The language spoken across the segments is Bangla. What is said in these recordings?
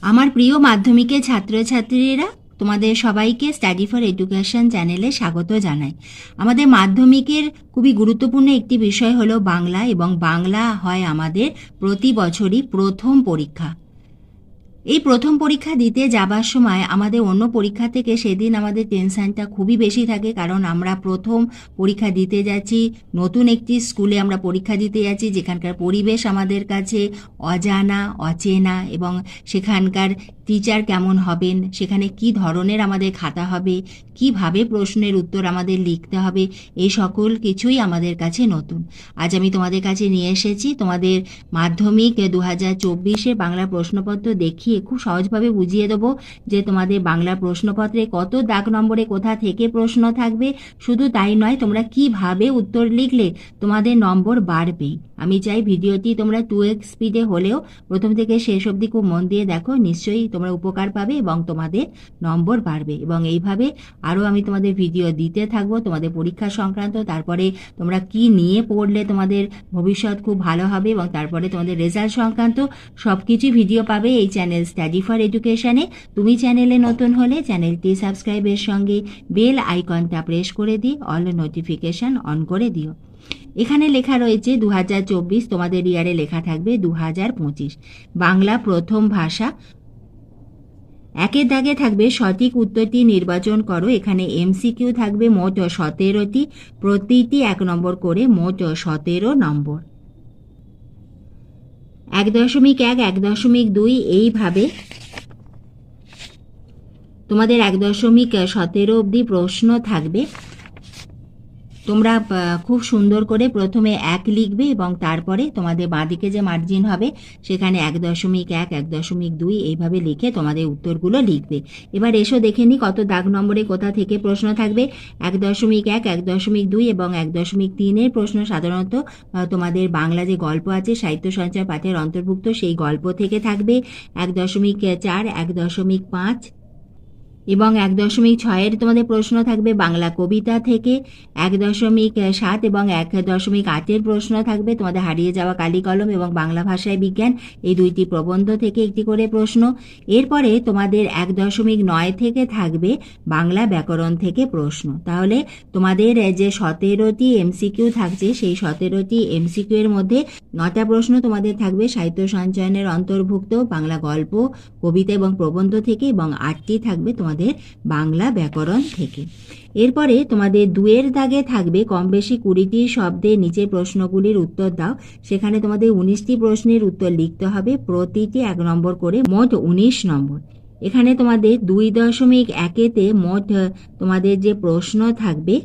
আমার প্রিয় মাধ্যমিকের ছাত্রছাত্রীরা, তোমাদের সবাইকে স্টাডি ফর এডুকেশন চ্যানেলে স্বাগত জানাই। আমাদের মাধ্যমিকের খুবই গুরুত্বপূর্ণ একটি বিষয় হলো বাংলা এবং বাংলা হয় আমাদের প্রতি বছরই প্রথম পরীক্ষা। এই প্রথম পরীক্ষা দিতে যাবার সময় আমাদের অন্য পরীক্ষা থেকে সেদিন আমাদের টেনশানটা খুবই বেশি থাকে, কারণ আমরা প্রথম পরীক্ষা দিতে যাচ্ছি, নতুন একটি স্কুলে আমরা পরীক্ষা দিতে যাচ্ছি, যেখানকার পরিবেশ আমাদের কাছে অজানা, অচেনা এবং সেখানকার টিচার কেমন হবেন? সেখানে কি ধরনের আমাদের খাতা হবে? কীভাবে প্রশ্নের উত্তর আমাদের লিখতে হবে? এই সকল কিছুই আমাদের কাছে নতুন। আজ আমি তোমাদের কাছে নিয়ে এসেছি তোমাদের মাধ্যমিক দু হাজার চব্বিশে বাংলা প্রশ্নপত্র দেখিয়ে খুব সহজভাবে বুঝিয়ে দেবো যে তোমাদের বাংলা প্রশ্নপত্রে কত দাগ নম্বরে কোথা থেকে প্রশ্ন থাকবে। শুধু তাই নয়, তোমরা কীভাবে উত্তর লিখলে তোমাদের নম্বর বাড়বেই আমি চাই ভিডিওটি তোমরা টু এক্স স্পিডে হলেও প্রথম থেকে শেষ অবধি খুব মন দিয়ে দেখো। নিশ্চয়ই তোমরা উপকার পাবে এবং তোমাদের নম্বর বাড়বে। এবং এইভাবে আরও আমি তোমাদের ভিডিও দিতে থাকব, তোমাদের পরীক্ষা সংক্রান্ত, তারপরে তোমরা কি নিয়ে পড়লে তোমাদের ভবিষ্যৎ খুব ভালো হবে এবং তারপরে তোমাদের রেজাল্ট সংক্রান্ত সব কিছু ভিডিও পাবে এই চ্যানেল স্টাডি ফর এডুকেশানে তুমি চ্যানেলে নতুন হলে চ্যানেলটি সাবস্ক্রাইবের সঙ্গে বেল আইকনটা প্রেস করে দিই অল নোটিফিকেশন অন করে দিও। এখানে লেখা রয়েছে দু হাজার চব্বিশ তোমাদের ইয়ারে লেখা থাকবে দু হাজার পঁচিশ। বাংলা প্রথম ভাষা একের দাগে থাকবে সঠিক উত্তরটি নির্বাচন করো। এখানে এমসিকিউ থাকবে মোট সতেরোটি, প্রতিটি এক নম্বর করে মোট সতেরো নম্বর। এক দশমিক এক এক দশমিক দুই, এইভাবে। তোমাদের এক দশমিক সতেরো অবধি প্রশ্ন থাকবে। তোমরা খুব সুন্দর করে প্রথমে এক লিখবে এবং তারপরে তোমাদের বাঁদিকে যে মার্জিন হবে, সেখানে এক দশমিক এক এক দশমিক দুই এইভাবে লিখে তোমাদের উত্তরগুলো লিখবে। এবার এসো দেখে নি কত দাগ নম্বরে কোথা থেকে প্রশ্ন থাকবে। এক দশমিক এক এক দশমিক দুই এবং এক দশমিক তিনের প্রশ্ন সাধারণত তোমাদের বাংলা যে গল্প আছে, সাহিত্য সঞ্চয় পাঠের অন্তর্ভুক্ত সেই গল্প থেকে থাকবে। এক দশমিক চার, এক দশমিক পাঁচ এবং এক দশমিক ছয়ের তোমাদের প্রশ্ন থাকবে বাংলা কবিতা থেকে, এক দশমিক সাত এবং এক দশমিক আটের প্রশ্ন থাকবে তোমাদের হারিয়ে যাওয়া কালি কলম এবং বাংলা ভাষায় বিজ্ঞান, এই দুইটি প্রবন্ধ থেকে একটি করে প্রশ্ন। এরপরে তোমাদের এক দশমিক নয় থেকে থাকবে বাংলা ব্যাকরণ থেকে প্রশ্ন। তাহলে তোমাদের যে সতেরোটি এমসিকিউ থাকছে, সেই সতেরোটি এমসিকিউ এর মধ্যে নটা প্রশ্ন তোমাদের থাকবে সাহিত্য সঞ্চয়নের অন্তর্ভুক্ত, বাংলা গল্প, কবিতা এবং প্রবন্ধ থেকে এবং আটটি থাকবে তোমাদের বাংলা ব্যাকরণ থেকে। এরপরে তোমাদের দুয়ের দাগে থাকবে কম বেশি কুড়িটি শব্দের নিচে প্রশ্নগুলির উত্তর দাও। সেখানে তোমাদের উনিশটি প্রশ্নের উত্তর লিখতে হবে। প্রতিটি এক নম্বর করে মোট উনিশ নম্বর। এখানে তোমাদের দুই দশমিক একেতে মোট তোমাদের যে প্রশ্ন থাকবে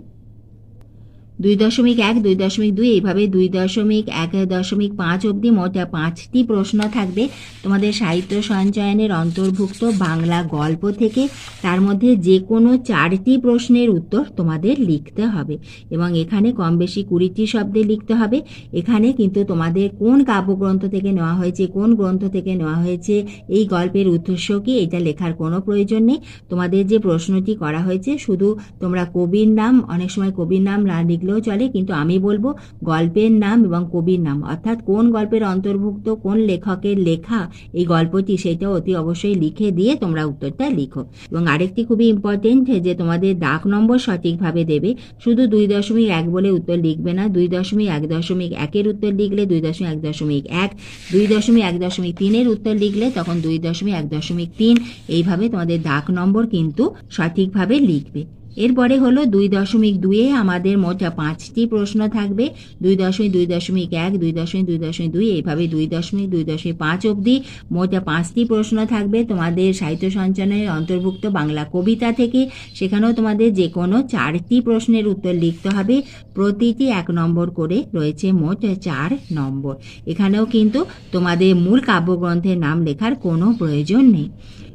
দুই দশমিক এক, দুই দশমিক দুই, এইভাবে দুই দশমিক এক দশমিক পাঁচ অবধি মোট পাঁচটি প্রশ্ন থাকবে। তোমাদের সাহিত্য সঞ্চয়নের অন্তর্ভুক্ত বাংলা গল্প থেকে, তার মধ্যে যে কোনো চারটি প্রশ্নের উত্তর তোমাদের লিখতে হবে এবং এখানে কম বেশি কুড়িটি শব্দে লিখতে হবে। এখানে কিন্তু তোমাদের কোন কাব্যগ্রন্থ থেকে নেওয়া হয়েছে, কোন গ্রন্থ থেকে নেওয়া হয়েছে, এই গল্পের উদ্দেশ্য কি, এটা লেখার কোনো প্রয়োজন নেই। তোমাদের যে প্রশ্নটি করা হয়েছে, শুধু তোমরা কবির নাম, অনেক সময় কবির নাম না লিখলেও চলে, কিন্তু আমি বলব গল্পের নাম এবং কবির নাম। অর্থাৎ কোন গল্পের অন্তর্ভুক্ত, কোন লেখকের লেখা এই গল্পটি, সেটা অতি অবশ্যই লিখে দিয়ে তোমরা উত্তরটা লিখো। এবং আরেকটি খুবই ইম্পর্টেন্ট যে তোমাদের দাগ নম্বর সঠিকভাবে দেবে। শুধু দুই দশমিক এক বলে উত্তর লিখবে না, দুই দশমিক এক দশমিক একের উত্তর লিখলে দুই দশমিক এক দশমিক এক, দুই দশমিক এক দশমিক তিনের উত্তর লিখলে তখন দুই দশমিক এক দশমিক তিন। এইভাবে তোমাদের দাগ নম্বর কিন্তু সঠিকভাবে লিখবে। এরপরে হলো দুই দশমিক দুইয়ে আমাদের মোট পাঁচটি প্রশ্ন থাকবে, দুই দশমিক দুই দশমিক এক, দুই দশমিক দুই দশমিক দুই এইভাবে দুই দশমিক দুই দশমিক পাঁচ অবধি মোট পাঁচটি প্রশ্ন থাকবে তোমাদের সাহিত্য সঞ্চয়নের অন্তর্ভুক্ত বাংলা কবিতা থেকে, সেখানেও তোমাদের যে কোনো চারটি প্রশ্নের উত্তর লিখতে হবে। প্রতিটি এক নম্বর করে রয়েছে মোট চার নম্বর। এখানেও কিন্তু তোমাদের মূল কাব্যগ্রন্থের নাম লেখার কোনো প্রয়োজন নেই।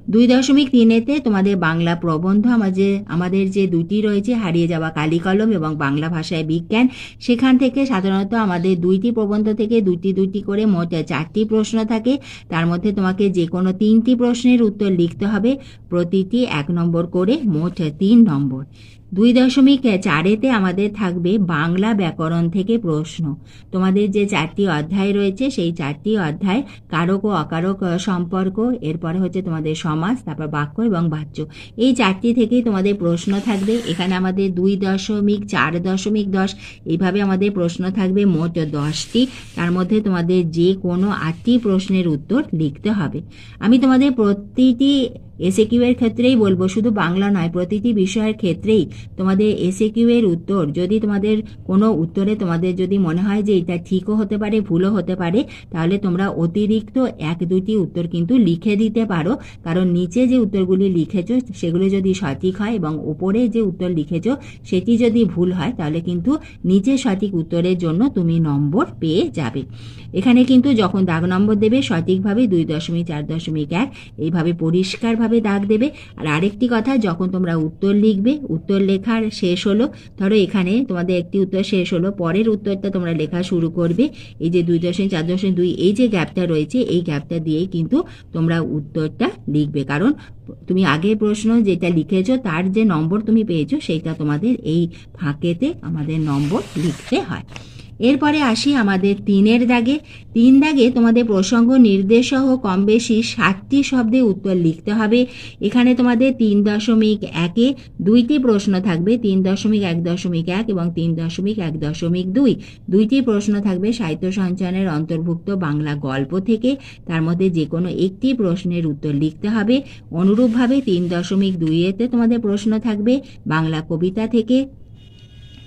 দুই দশমিক তিনেতে তোমাদের বাংলা প্রবন্ধ আমাদের আমাদের যে দুটি রয়েছে, হারিয়ে যাওয়া কালি কলম এবং বাংলা ভাষায় বিজ্ঞান, সেখান থেকে সাধারণত আমাদের দুইটি প্রবন্ধ থেকে দুটি দুটি করে মোট চারটি প্রশ্ন থাকে। তার মধ্যে তোমাকে যে কোনো তিনটি প্রশ্নের উত্তর লিখতে হবে, প্রতিটি এক নম্বর করে মোট তিন নম্বর। দুই দশমিক চারেতে আমাদের থাকবে বাংলা ব্যাকরণ থেকে প্রশ্ন। তোমাদের যে চারটি অধ্যায় রয়েছে, সেই চারটি অধ্যায় কারক ও অকারক সম্পর্ক, এরপরে হচ্ছে তোমাদের সমাজ তারপর বাক্য এবং বাচ্য এই চারটি থেকেই তোমাদের প্রশ্ন থাকবে। এখানে আমাদের দুই দশমিক চার দশমিক দশ, এইভাবে আমাদের প্রশ্ন থাকবে মোট দশটি। তার মধ্যে তোমাদের যে কোনো আটটি প্রশ্নের উত্তর লিখতে হবে। আমি তোমাদের প্রতিটি এসে কিউ এর ক্ষেত্রেই বলব, শুধু বাংলা নয়, প্রতিটি বিষয়ের ক্ষেত্রেই তোমাদের এসে কিউ এর উত্তর, যদি তোমাদের কোনো উত্তরে তোমাদের যদি মনে হয় যে এটা ঠিকও হতে পারে, ভুলও হতে পারে, তাহলে তোমরা অতিরিক্ত এক দুটি উত্তর কিন্তু লিখে দিতে পারো। কারণ নিচে যে উত্তরগুলি লিখেছ, সেগুলো যদি সঠিক হয় এবং উপরে যে উত্তর লিখেছো, সেটি যদি ভুল হয়, তাহলে কিন্তু নিচে সঠিক উত্তরের জন্য তুমি নম্বর পেয়ে যাবে। এখানে কিন্তু যখন দাগ নম্বর দেবে, সঠিকভাবে দুই দশমিক চার দশমিক এক, এইভাবে পরিষ্কারভাবে দাগ দেবে। আর আরেকটি কথা, যখন তোমরা উত্তর লিখবে, উত্তর লেখার শেষ হলো, ধরো এখানে তোমাদের একটি উত্তর শেষ হলো, পরের উত্তরটা তোমরা লেখা শুরু করবে। এই যে দুই দশমিক, চার দশমিক দুই, এই যে গ্যাপটা রয়েছে, এই গ্যাপটা দিয়েই কিন্তু তোমরা উত্তরটা লিখবে। কারণ তুমি আগের প্রশ্ন যেটা লিখেছো, তার যে নম্বর তুমি পেয়েছ, সেইটা তোমাদের এই ফাঁকেতে আমাদের নম্বর লিখতে হয়। এরপরে আসি আমাদের তিনের দাগে। তিন দাগে তোমাদের প্রসঙ্গ, নির্দেশ সহ কম বেশি সাতটি শব্দে উত্তর লিখতে হবে। এখানে তোমাদের তিন দশমিক একে দুইটি প্রশ্ন থাকবে, তিন দশমিক এক দশমিক এক এবং তিন দশমিক এক দশমিক দুই। দুইটি প্রশ্ন থাকবে সাহিত্য সঞ্চয়নের অন্তর্ভুক্ত বাংলা গল্প থেকে। তার মধ্যে যে কোনো একটি প্রশ্নের উত্তর লিখতে হবে। অনুরূপভাবে তিন দশমিক দুইয়েতে তোমাদের প্রশ্ন থাকবে বাংলা কবিতা থেকে।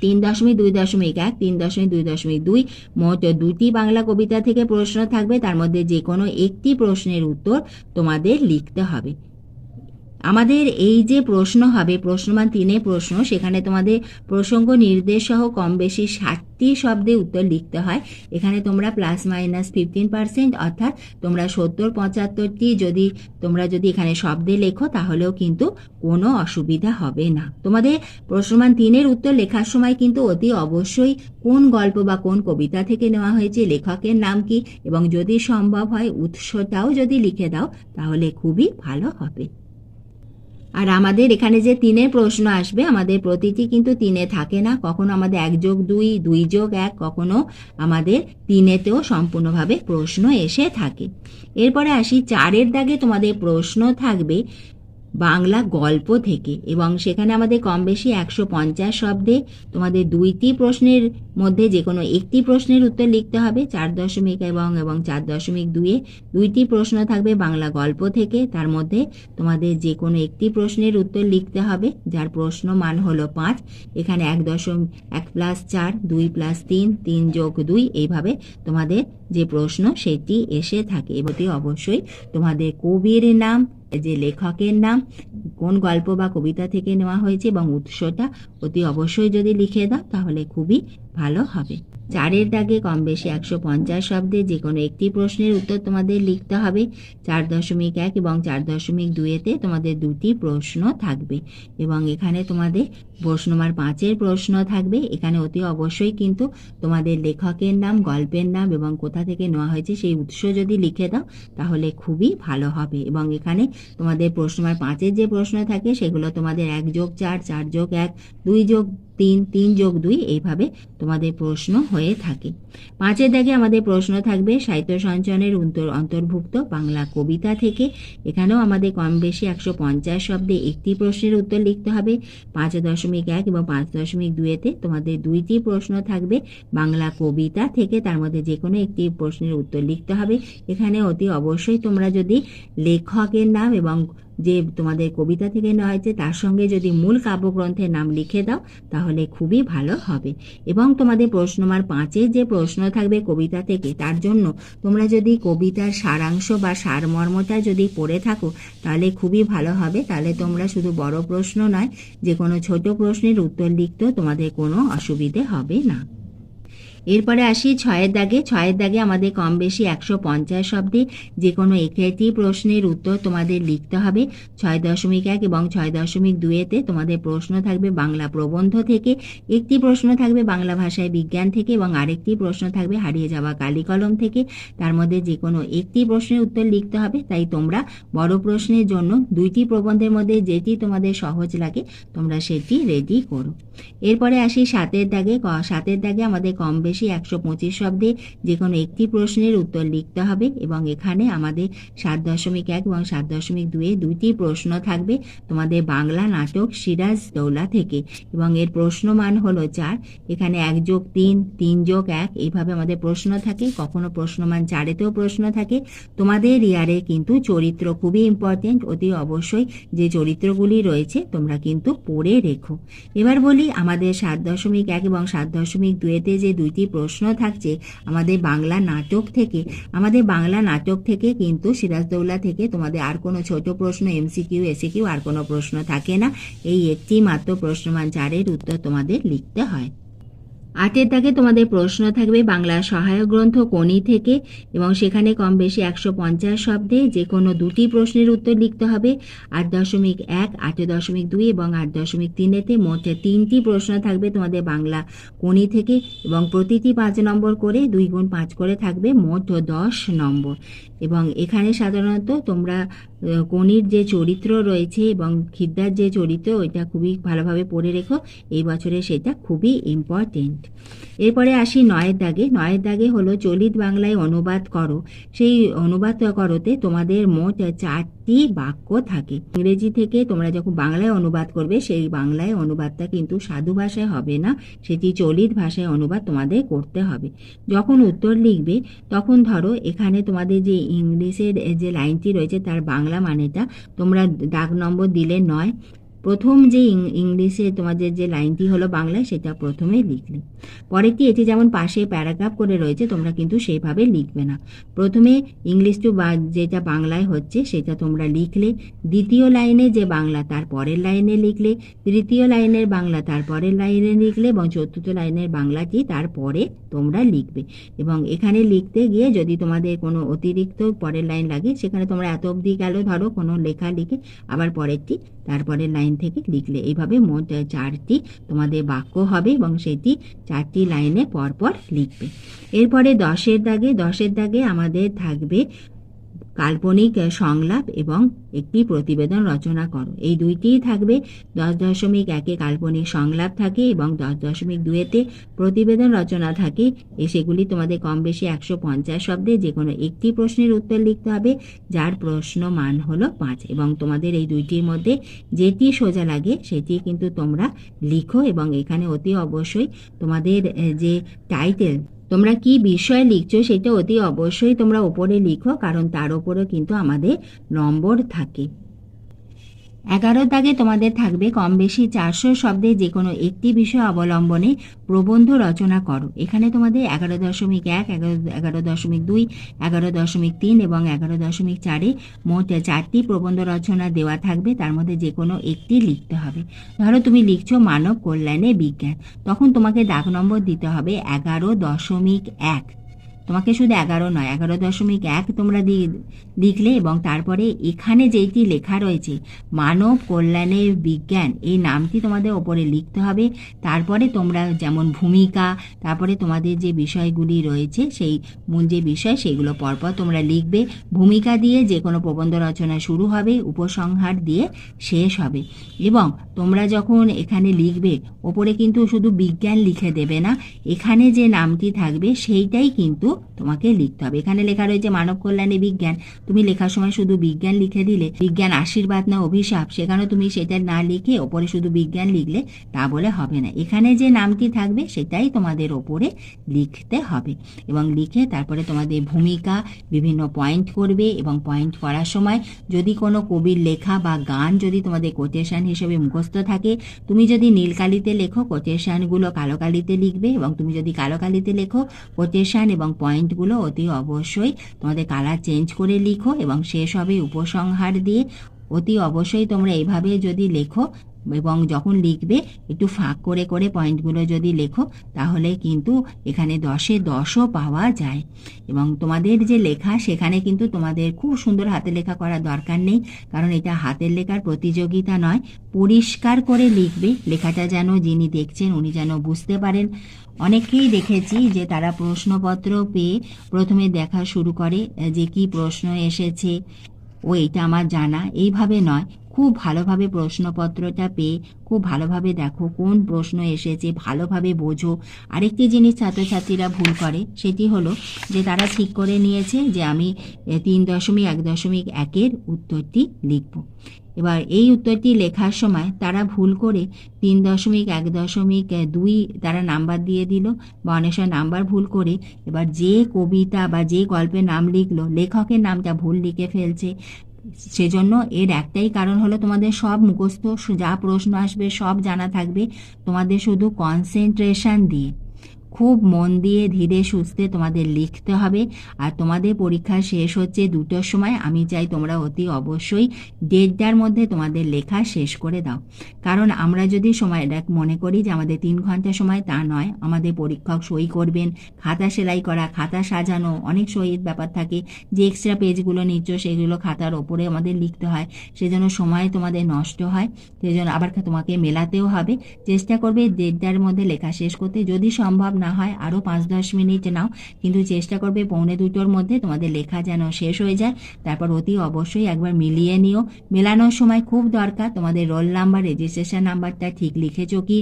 তিন দশমিক দুই দশমিক এক, তিন দশমিক দুই দশমিক দুই, মোট দুটি বাংলা কবিতা থেকে প্রশ্ন থাকবে। তার মধ্যে যে কোনো একটি প্রশ্নের উত্তর তোমাদের লিখতে হবে। আমাদের এই যে প্রশ্ন হবে, প্রশ্নমান তিনে প্রশ্ন, সেখানে তোমাদের প্রসঙ্গ, নির্দেশ সহ কম বেশি ষাটটি শব্দে উত্তর লিখতে হয়। এখানে তোমরা প্লাস মাইনাস ফিফটিন পার্সেন্ট অর্থাৎ তোমরা সত্তর, পঁচাত্তরটি যদি, তোমরা যদি এখানে শব্দে লেখো, তাহলেও কিন্তু কোনো অসুবিধা হবে না। তোমাদের প্রশ্নমান তিনের উত্তর লেখার সময় কিন্তু অতি অবশ্যই কোন গল্প বা কোন কবিতা থেকে নেওয়া হয়েছে, লেখকের নাম কি, এবং যদি সম্ভব হয় উৎসটাও যদি লিখে দাও, তাহলে খুবই ভালো হবে। আর আমাদের এখানে যে তিনের প্রশ্ন আসবে, আমাদের প্রতিটি কিন্তু তিনে থাকে না। কখনো আমাদের এক যোগ দুই দুই যোগ এক, কখনো আমাদের তিনেতেও সম্পূর্ণভাবে প্রশ্ন এসে থাকে। এরপরে আসি, চারের দাগে তোমাদের প্রশ্ন থাকবে বাংলা গল্প থেকে। এবং সেখানে আমাদের কম বেশি একশো পঞ্চাশ শব্দে তোমাদের দুইটি প্রশ্নের মধ্যে যে কোনো একটি প্রশ্নের উত্তর লিখতে হবে। চার দশমিক এবং এবং চার দশমিক দুইয়ে দুইটি প্রশ্ন থাকবে বাংলা গল্প থেকে। তার মধ্যে তোমাদের যে কোনো একটি প্রশ্নের উত্তর লিখতে হবে, যার প্রশ্ন মান হলো পাঁচ। এখানে এক দশম, এক প্লাস চার, দুই প্লাস তিন তিন যোগ দুই, এইভাবে তোমাদের যে প্রশ্ন সেটি এসে থাকে। এবারে অবশ্যই তোমাদের কবির নাম যে লেখকের নাম, কোন গল্প বা কবিতা থেকে নেওয়া হয়েছে এবং উৎসটা অতি অবশ্যই যদি লিখে দাও, তাহলে খুবই ভালো হবে। চারের দাগে কম বেশি একশো পঞ্চাশ শব্দে যে কোনো একটি প্রশ্নের উত্তর তোমাদের লিখতে হবে। চার দশমিক এক এবং চার দশমিক দুইয়েতে তোমাদের দুটি প্রশ্ন থাকবে এবং এখানে তোমাদের প্রশ্নমার পাঁচের প্রশ্ন থাকবে। এখানে অতি অবশ্যই কিন্তু তোমাদের লেখকের নাম, গল্পের নাম এবং কোথা থেকে নেওয়া হয়েছে সেই উৎস যদি লিখে দাও তাহলে খুবই ভালো হবে এবং এখানে তোমাদের প্রশ্নমার পাঁচের যে প্রশ্ন থাকে সেগুলো তোমাদের এক যোগ চার চার যোগ এক, দুই যোগ তিন তিন যোগ দুই এইভাবে তোমাদের প্রশ্ন হয়ে থাকে। পাঁচের দাগে আমাদের প্রশ্ন থাকবে, সাহিত্য সঞ্চয়নের অন্তর- অন্তর্ভুক্ত বাংলা কবিতা থেকে। এখানেও আমাদের কম বেশি একশো পঞ্চাশ শব্দে একটি প্রশ্নের উত্তর লিখতে হবে। পাঁচ দশমিক এক এবং পাঁচ দশমিক দুইয়েতে তোমাদের দুইটি প্রশ্ন থাকবে বাংলা কবিতা থেকে। তার মধ্যে যে কোনো একটি প্রশ্নের উত্তর লিখতে হবে। এখানে অতি অবশ্যই তোমরা যদি লেখকের নাম এবং যে তোমাদের কবিতা থেকে নেওয়া হয়েছে, তার সঙ্গে যদি মূল কাব্যগ্রন্থের নাম লিখে দাও, তাহলে খুবই ভালো হবে। এবং তোমাদের প্রশ্নমার পাঁচে যে প্রশ্ন থাকবে কবিতা থেকে, তার জন্য তোমরা যদি কবিতার সারাংশ বা সারমর্মটা যদি পড়ে থাকো, তাহলে খুবই ভালো হবে। তাহলে তোমরা শুধু বড় প্রশ্ন নয়, যে কোনো ছোট প্রশ্নের উত্তর লিখতেও তোমাদের কোনো অসুবিধে হবে না। এরপরে আসি ছয়ের দাগে। ছয়ের দাগে আমাদের কম বেশি একশো পঞ্চাশ শব্দে যে কোনো একটি প্রশ্নের উত্তর তোমাদের লিখতে হবে। ছয় দশমিক এক এবং ছয় দশমিক দুয়েতে তোমাদের প্রশ্ন থাকবে বাংলা প্রবন্ধ থেকে। একটি প্রশ্ন থাকবে বাংলা ভাষায় বিজ্ঞান থেকে এবং আরেকটি প্রশ্ন থাকবে হারিয়ে যাওয়া কালিকলম থেকে। তার মধ্যে যে কোনো একটি প্রশ্নের উত্তর লিখতে হবে। তাই তোমরা বড় প্রশ্নের জন্য দুইটি প্রবন্ধের মধ্যে যেটি তোমাদের সহজ লাগে, তোমরা সেটি রেডি করো। এরপরে আসি সাতের দাগে। সাতের দাগে আমাদের কম বেশি একশো পঁচিশ শব্দে যে কোনো একটি প্রশ্নের উত্তর লিখতে হবে এবং এখানে আমাদের সাত দশমিক এক এবং সাত দশমিক দুয়ে দুইটি প্রশ্ন থাকবে তোমাদের বাংলা নাটক সিরাজ দৌলা থেকে। এবং এর প্রশ্নমান হলো চার। এখানে এক যোগ তিন তিন যোগ এক, এইভাবে আমাদের প্রশ্ন থাকে। কখনো প্রশ্নমান চারেতেও প্রশ্ন থাকে। তোমাদের ইয়ারে কিন্তু চরিত্র খুবই ইম্পর্টেন্ট অতি অবশ্যই যে চরিত্রগুলি রয়েছে তোমরা কিন্তু পড়ে রেখো। এবার বলি আমাদের সাত দশমিক এক এবং সাত দশমিক দুয়েতে যে দুইটি প্রশ্ন থাকছে আমাদের বাংলা নাটক থেকে, আমাদের বাংলা নাটক থেকে কিন্তু সিরাজদৌল্লা থেকে তোমাদের আর কোনো ছোট প্রশ্ন এমসিকিউ এসিকিউ আর কোনো প্রশ্ন থাকে না। এই একটি মাত্র প্রশ্নমান চারের উত্তর তোমাদের লিখতে হয়। আটের দাগে তোমাদের প্রশ্ন থাকবে বাংলা সহায়ক গ্রন্থ কোনি থেকে, এবং সেখানে কম বেশি একশো পঞ্চাশ শব্দে যে কোনো দুটি প্রশ্নের উত্তর লিখতে হবে। আট দশমিক এক, আট দশমিক দুই, এবং আট দশমিক তিনেতে মোট তিনটি প্রশ্ন থাকবে তোমাদের বাংলা কোনি থেকে, এবং প্রতিটি পাঁচ নম্বর করে দুই গুণ পাঁচ করে থাকবে মোট দশ নম্বর। এবং এখানে সাধারণত তোমরা কোনির যে চরিত্র রয়েছে এবং খিদ্দার যে চরিত্র, ওইটা খুবই ভালোভাবে পড়ে রেখো। এই বছরে সেটা খুবই ইম্পর্টেন্ট এরপরে আসি নয়ের দাগে। নয়ের দাগে হলো চলিত বাংলায় অনুবাদ করো। সেই অনুবাদ করতে তোমাদের মোট চারটি বাক্য থাকে। ইংরেজি থেকে তোমরা যখন বাংলায় অনুবাদ করবে, সেই বাংলায় অনুবাদটা কিন্তু সাধু ভাষায় হবে না, সেটি চলিত ভাষায় অনুবাদ তোমাদের করতে হবে। যখন উত্তর লিখবে, তখন ধরো এখানে তোমাদের যে ইংলিশের যে লাইনটি রয়েছে, তার বাংলা মানেটা তোমরা দাগ নম্বর দিলে নয় প্রথম যে ইংলিশে তোমাদের যে লাইনটি হলো বাংলায় সেটা প্রথমে লিখলে। পরেরটি এটি যেমন পাশে প্যারাগ্রাফ করে রয়েছে, তোমরা কিন্তু সেইভাবে লিখবে না। প্রথমে ইংলিশ টু বা যেটা বাংলায় হচ্ছে, সেটা তোমরা লিখলে। দ্বিতীয় লাইনে যে বাংলা, তার পরের লাইনে লিখলে। তৃতীয় লাইনের বাংলা, তার পরের লাইনে লিখলে। এবং চতুর্থ লাইনের বাংলাটি তারপরে তোমরা লিখবে। এবং এখানে লিখতে গিয়ে যদি তোমাদের কোনো অতিরিক্ত পরের লাইন লাগে, সেখানে তোমরা এত অবধি গেল, ধরো কোনো লেখা লিখে, আবার পরেরটি তারপরের লাইন থেকে লিখলে এইভাবে মোট চারটি তোমাদের বাক্য হবে এবং সেটি চারটি লাইনে পরপর লিখবে। এরপরে দশের দাগে দশের দাগে আমাদের থাকবে কাল্পনিক সংলাপ এবং একটি প্রতিবেদন রচনা করো। এই দুইটিই থাকবে। দশ দশমিক একে কাল্পনিক সংলাপ থাকে এবং দশ দশমিক দুয়েতে প্রতিবেদন রচনা থাকে। এ সেগুলি তোমাদের কম বেশি একশো পঞ্চাশ শব্দে যে কোনো একটি প্রশ্নের উত্তর লিখতে হবে, যার প্রশ্ন মান হলো পাঁচ। এবং তোমাদের এই দুইটির মধ্যে যেটি সোজা লাগে, সেটি কিন্তু তোমরা লিখো এবং এখানে অতি অবশ্যই তোমাদের যে টাইটেল তোমরা কি বিষয় লিখছো সেটা অতি অবশ্যই তোমরা ওপরে লিখো, কারণ তার ওপরেও কিন্তু আমাদের নম্বর থাকে। এগারো দাগে তোমাদের থাকবে কম বেশি চারশো শব্দে যে কোনো একটি বিষয় অবলম্বনে প্রবন্ধ রচনা করো। এখানে তোমাদের এগারো দশমিক এক, এগারো এগারো দশমিক দুই, এগারো দশমিক তিন এবং এগারো দশমিক চারে মোট চারটি প্রবন্ধ রচনা দেওয়া থাকবে। তার মধ্যে যে কোনো একটি লিখতে হবে। ধরো তুমি লিখছো মানব কল্যাণে বিজ্ঞান। তখন তোমাকে দাগ নম্বর দিতে হবে এগারো দশমিক এক। তোমাকে শুধু এগারো নয়, এগারো দশমিক এক তোমরা লিখলে এবং তারপরে এখানে যেইটি লেখা রয়েছে, মানব কল্যাণের বিজ্ঞান, এই নামটি তোমাদের ওপরে লিখতে হবে। তারপরে তোমরা যেমন ভূমিকা, তারপরে তোমাদের যে বিষয়গুলি রয়েছে, সেই মূল যে বিষয়, সেগুলো পরপর তোমরা লিখবে। ভূমিকা দিয়ে যে কোনো প্রবন্ধ রচনা শুরু হবে, উপসংহার দিয়ে শেষ হবে। এবং তোমরা যখন এখানে লিখবে, ওপরে কিন্তু শুধু বিজ্ঞান লিখে দেবে না, এখানে যে নামটি থাকবে, সেইটাই কিন্তু তোমাকে লিখতে হবে। এখানে লেখা রয়েছে, মানব কল্যাণে বিজ্ঞান। তুমি লেখার সময় শুধু বিজ্ঞান লিখে দিলে, বিজ্ঞান আশীর্বাদ না, অভিশাপ সেখানে তুমি সেটা না লিখে ওপরে শুধু বিজ্ঞান লিখলে তা বলে হবে না। এখানে যে নামটি থাকবে, সেটাই তোমাদের ওপরে লিখতে হবে। এবং লিখে তারপরে তোমাদের ভূমিকা, বিভিন্ন পয়েন্ট করবে এবং পয়েন্ট করার সময় যদি কোনো কবির লেখা বা গান যদি তোমাদের কোটেশন হিসেবে মুখস্থ থাকে, তুমি যদি নীল কালিতে লেখো কোটেশনগুলো কালো কালিতে লিখবে এবং তুমি যদি কালো কালিতে লেখো কোটেশন এবং পয়েন্টগুলো অতি অবশ্যই তোমাদের কালার চেঞ্জ করে লিখো এবং শেষ হবে উপসংহার দিয়ে। অতি অবশ্যই তোমরা এইভাবে যদি লেখো এবং যখন লিখবে, একটু ফাঁক করে করে পয়েন্টগুলো যদি লেখো, তাহলে কিন্তু এখানে দশে দশও পাওয়া যায়। এবং তোমাদের যে লেখা, সেখানে কিন্তু তোমাদের খুব সুন্দর হাতে লেখা করার দরকার নেই, কারণ এটা হাতের লেখার প্রতিযোগিতা নয়। পরিষ্কার করে লিখবে, লেখাটা যেন যিনি দেখছেন, উনি যেন বুঝতে পারেন। অনেকেই দেখেছি যে তারা প্রশ্নপত্র পেয়ে প্রথমে দেখা শুরু করে, যে কি প্রশ্ন এসেছে ও এটা আমার জানা। এইভাবে নয়। খুব ভালোভাবে প্রশ্নপত্রটা পেয়ে, খুব ভালোভাবে দেখো কোন প্রশ্ন এসেছে, ভালোভাবে বোঝো। আরেকটি জিনিস ছাত্রছাত্রীরা ভুল করে, সেটি হলো যে তারা ঠিক করে নিয়েছে যে আমি তিন দশমিক এক দশমিক একের উত্তরটি লিখব। এবার এই উত্তরটি লেখার সময় তারা ভুল করে তিন দশমিক, এক দশমিক, দুই তারা নাম্বার দিয়ে দিল বা অনেক সময় নাম্বার ভুল করে এবার যে কবিতা বা যে গল্পের নাম লিখলো, লেখকের নামটা ভুল লিখে ফেলছে। সেজন্য এর একটাই কারণ হলো তোমাদের সব মুখস্থ, যা প্রশ্ন আসবে সব জানা থাকবে। তোমাদের শুধু কনসেন্ট্রেশন দিয়ে। খুব মন দিয়ে ধীরে সুস্থে তোমাদের লিখতে হবে। আর তোমাদের পরীক্ষা শেষ হচ্ছে দুটোর সময়। আমি চাই তোমরা অতি অবশ্যই দেড়টার মধ্যে তোমাদের লেখা শেষ করে দাও। কারণ আমরা যদি সময় মনে করি যে আমাদের তিন ঘণ্টা সময়, তা নয়। আমাদের পরীক্ষক সই করবেন, খাতা সেলাই করা, খাতা সাজানো, অনেক সইয়ের ব্যাপার থাকে। যে এক্সট্রা পেজগুলো নিচ্ছ, সেগুলো খাতার ওপরে আমাদের লিখতে হয়। সেজন্য সময় তোমাদের নষ্ট হয়। সেজন্য আবার তোমাকে মেলাতেও হবে। চেষ্টা করবে দেড়টার মধ্যে লেখা শেষ করতে। যদি সম্ভব না হয় আরও পাঁচ দশ মিনিট নাও। কিন্তু চেষ্টা করবে পৌনে দুটোর মধ্যে তোমাদের লেখা যেন শেষ হয়ে যায়। তারপর অতি অবশ্যই একবার মিলিয়ে নিও। মেলানোর সময় খুব দরকার। তোমাদের রোল নাম্বার রেজিস্ট্রেশন নাম্বারটা ঠিক লিখেছ কি?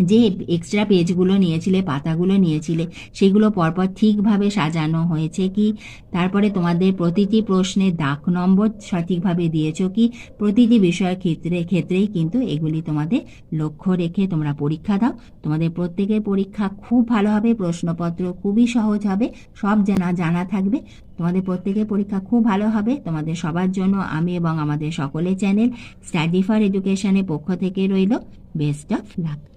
যে এক্সট্রা পেজগুলো নিয়েছিলে, পাতাগুলো নিয়েছিলে, সেগুলো পরপর ঠিকভাবে সাজানো হয়েছে কি? তারপরে তোমাদের প্রতিটি প্রশ্নে দাগ নম্বর সঠিকভাবে দিয়েছ কি? প্রতিটি বিষয়ের ক্ষেত্রে, ক্ষেত্রেই কিন্তু এগুলি তোমাদের লক্ষ্য রেখে তোমরা পরীক্ষা দাও। তোমাদের প্রত্যেকের পরীক্ষা খুব ভালো হবে, প্রশ্নপত্র খুবই সহজ হবে, সব জানা জানা থাকবে। তোমাদের প্রত্যেকের পরীক্ষা খুব ভালো হবে। তোমাদের সবার জন্য আমি এবং আমাদের সকলের চ্যানেল স্টাডি ফর এডুকেশনের পক্ষ থেকে রইল। Best of luck.